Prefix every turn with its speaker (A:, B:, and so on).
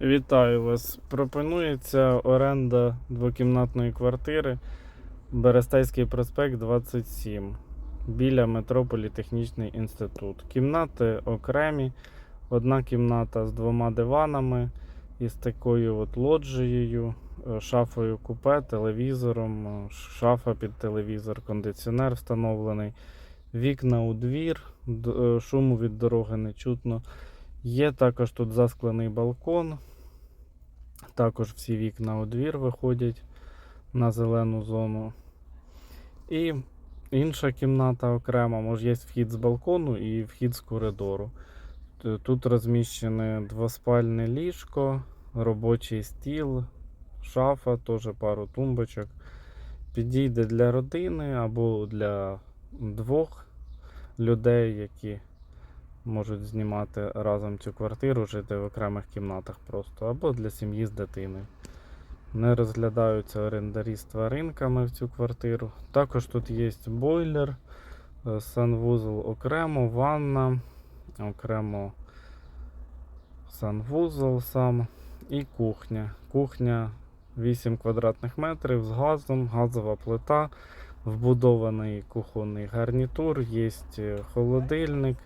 A: Вітаю вас. Пропонується оренда двокімнатної квартири Берестейський проспект 27 біля метро Політехнічний інститут. Кімнати окремі. Одна кімната з двома диванами і з такою от лоджією, е, шафою купе, телевізором, е, шафа під телевізор, кондиціонер встановлений. Вікна у двір, е, шуму від дороги не чутно. Є також тут засклений балкон. Також всі вікна у двір виходять на зелену зону. І інша кімната окрема, може є вхід з балкону і вхід з коридору. Тут розміщене двоспальне ліжко, робочий стіл, шафа, теж пару тумбочок. Підійде для родини або для двох людей, які можуть знімати разом цю квартиру, жити в окремих кімнатах просто, або для сім'ї з дитиною. Не розглядаються орендарі з тваринками в цю квартиру. Також тут є бойлер, е, санвузол окремо, ванна, окремо санвузол сам і кухня. Кухня 8 квадратних метрів з газом, газова плита, вбудований кухонний гарнітур, є холодильник.